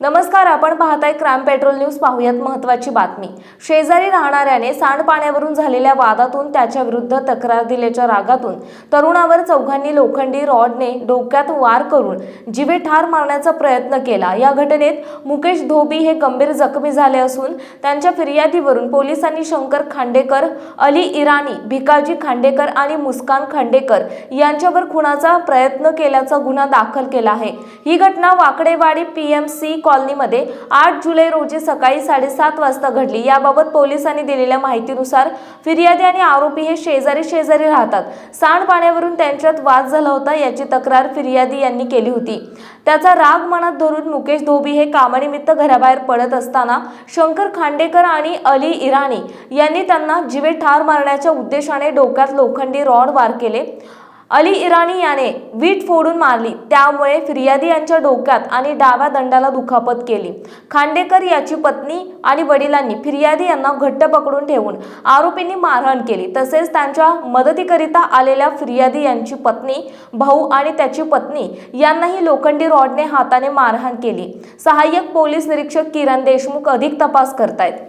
नमस्कार आपण पाहताय क्राईम पेट्रोल न्यूज पाहूयात महत्वाची बातमी. शेजारी राहणाऱ्याने सांडपाण्यावरून झालेल्या वादातून त्याच्या विरुद्ध तक्रार दिल्याच्या रागातून तरुणावर चौघांनी लोखंडी रॉडने डोक्यात वार करून जीवे ठार मारण्याचा प्रयत्न केला. या घटनेत मुकेश धोबी हे गंभीर जखमी झाले असून त्यांच्या फिर्यादीवरून पोलिसांनी शंकर खांडेकर अली इराणी भिकाजी खांडेकर आणि मुस्कान खांडेकर यांच्यावर खुनाचा प्रयत्न केल्याचा गुन्हा दाखल केला आहे. ही घटना वाकडेवाडी पीएमसी कॉलनीमध्ये आठ जुलै रोजी सकाळी साडेसात वाजता घडली. याबाबत पोलिसांनी दिलेल्या माहितीनुसार फिर्यादी आणि आरोपी हे शेजारी शेजारी राहतात. सांडपाण्यावरून त्यांच्यात वाद झाला होता याची तक्रार फिर्यादी यांनी केली होती. त्याचा राग मनात धरून मुकेश धोबी हे कामानिमित्त घराबाहेर पडत असताना शंकर खांडेकर आणि अली इराणी यांनी त्यांना जीवे ठार मारण्याच्या उद्देशाने डोक्यात लोखंडी रॉड वार केले. अली इराणी याने वीट फोडून मारली. त्यामुळे फिर्यादी यांच्या डोक्यात आणि डाव्या दंडाला दुखापत केली. खांडेकर याची पत्नी आणि वडिलांनी फिर्यादी यांना घट्ट पकडून ठेवून आरोपींनी मारहाण केली. तसेच त्यांच्या मदतीकरिता आलेल्या फिर्यादी यांची पत्नी भाऊ आणि त्याची पत्नी यांनाही लोखंडी रॉडने हाताने मारहाण केली. सहाय्यक पोलीस निरीक्षक किरण देशमुख अधिक तपास करतायत.